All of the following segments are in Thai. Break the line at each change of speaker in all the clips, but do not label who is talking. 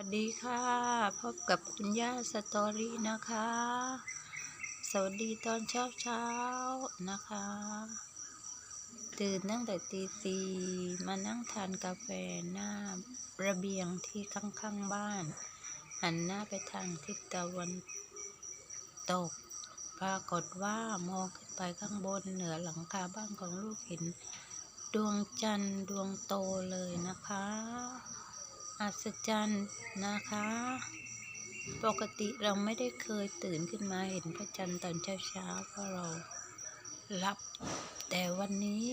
วัสดีค่ะ พบกับคุณย่าสตอรี่นะคะ สวัสดีตอนเช้าเช้านะคะ ตื่นตั้งแต่ตีสี่มานั่งทานกาแฟหน้าระเบียงที่ข้างๆบ้าน หันหน้าไปทางทิศตะวันตก ปรากฏว่ามองขึ้นไปข้างบนเหนือหลังคาบ้านของลูกเห็น ดวงจันทร์ดวงโตเลยนะคะ อัศจรรย์นะคะ ปกติเราไม่ได้เคยตื่นขึ้นมาเห็นพระจันทร์ตอนเช้าๆเพราะเราหลับ แต่วันนี้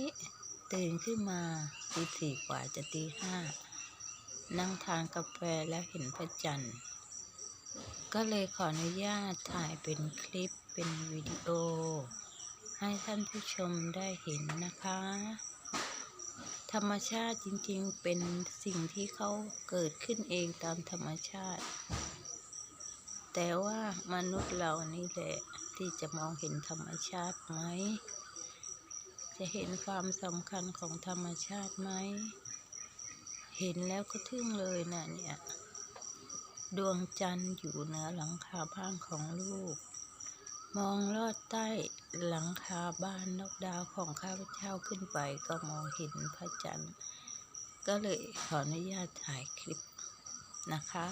ตื่นขึ้นมาตีสี่กว่าจะตีห้านั่งทานกาแฟแล้วเห็นพระจันทร์ ก็เลยขออนุญาตถ่ายเป็นคลิปเป็นวิดีโอ ให้ท่านผู้ชมได้เห็นนะคะ ธรรมชาติจริงๆ เป็นสิ่งที่เขาเกิดขึ้นเองตามธรรมชาติ แต่ว่ามนุษย์เรานี่แหละ ที่จะมองเห็นธรรมชาติไหม จะเห็นความสำคัญของธรรมชาติไหม เห็นแล้วก็ทึ่งเลยนะเนี่ย ดวงจันทร์อยู่เหนือหลังคาบ้านของลูก มองลอดใต้ หลังคาบ้านนกดาวของข้าพเจ้าขึ้นไปก็มองเห็นพระจันทร์ ก็เลยขออนุญาตถ่ายคลิปนะคะ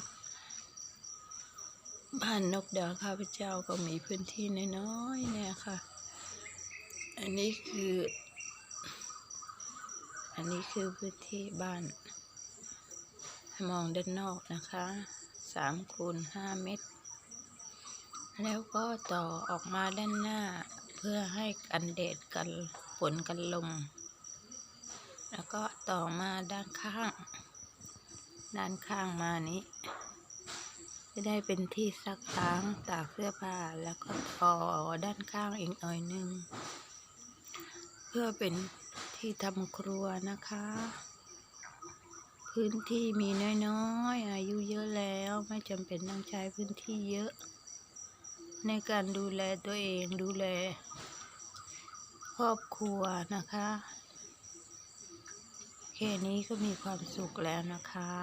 บ้านนกดาวข้าพเจ้าก็มีพื้นที่น้อยๆเนี่ยค่ะ อันนี้คือ อันนี้คือพื้นที่บ้าน มองด้านนอกนะคะสามคูณห้าเมตรแล้วก็ต่อออกมาด้านหน้า พื่อให้กันแดดกันฝนกันลม แล้วก็ต่อมาด้านข้าง ด้านข้างมานี้ จะได้เป็นที่ซักล้างตากเสื้อผ้าแล้วก็ต่อด้านข้างอีกหน่อยหนึง เพื่อเป็นที่ทำครัวนะคะ พื้นที่มีน้อยๆอายุเยอะแล้วไม่จำเป็นต้องใช้พื้นที่เยอะ ในการดูแลตัวเองดูแล ครอบครัวนะคะ แค่นี้ก็มีความสุขแล้วนะคะ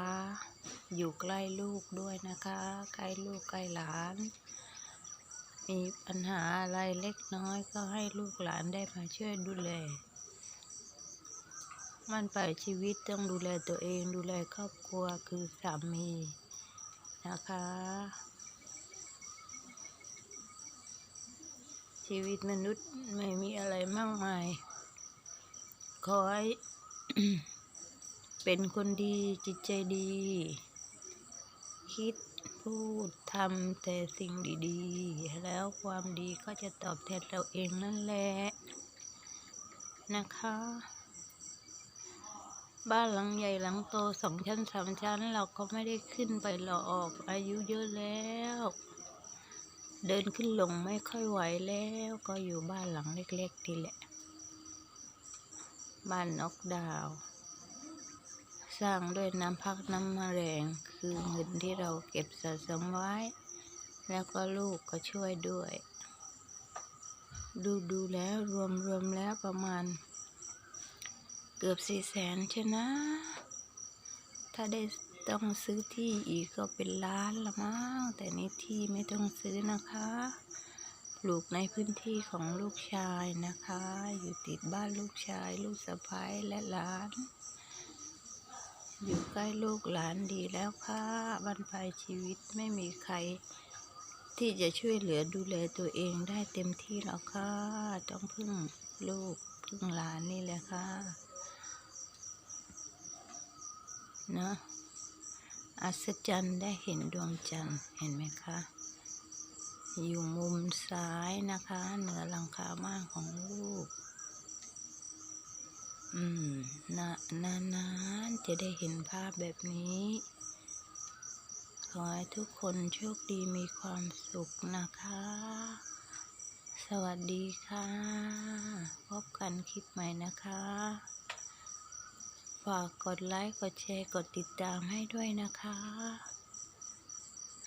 อยู่ใกล้ลูกด้วยนะคะ ใกล้ลูกใกล้หลาน มีปัญหาอะไรเล็กน้อยก็ให้ลูกหลานได้มาช่วยดูแลมันไปชีวิตต้องดูแลตัวเองดูแลครอบครัวคือสามีนะคะ ชีวิตมนุษย์ไม่มีอะไรมากมาย ขอให้เป็นคนดีจิตใจดี คิดพูดทำแต่สิ่งดีๆ แล้วความดีก็จะตอบแทนเราเองนั่นแหละ นะคะ บ้านหลังใหญ่หลังโตสองชั้นสามชั้น เราก็ไม่ได้ขึ้นไปหรอกอายุเยอะแล้ว เดินขึ้นลงไม่ค่อยไหวแล้วก็อยู่บ้านหลังเล็กๆนี่แหละ บ้านนกดาว สร้างด้วยน้ำพักน้ำมะแรงคือเงินที่เราเก็บสะสมไว้ แล้วก็ลูกก็ช่วยด้วย ดูดูแล้วรวมรวมแล้วประมาณ เกือบสี่แสนใช่นะ ถ้าได้ ต้องซื้อที่อีกก็เป็นล้านละมั้งแต่นี่ที่ไม่ต้องซื้อนะคะ ปลูกในพื้นที่ของลูกชายนะคะ อยู่ติดบ้านลูกชาย ลูกสะใภ้และหลาน อยู่ใกล้ลูกหลานดีแล้วค่ะบรรปลายชีวิตไม่มีใคร ที่จะช่วยเหลือดูแลตัวเองได้เต็มที่หรอกค่ะ ต้องพึ่งลูกพึ่งหลานนี่แหละค่ะ เนอะ อัศจรรย์ได้เห็นดวงจันทร์เห็นไหมคะ อยู่มุมซ้ายนะคะ เหนือหลังคาบ้านของลูก อืมนะนานๆจะได้เห็นภาพแบบนี้ ขอให้ทุกคนโชคดีมีความสุขนะคะ สวัสดีค่ะ พบกันคลิปใหม่นะคะากกดไลค์ กดแชร์ กดติดตามให้ด้วยนะคะ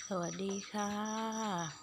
สวัสดีค่ะ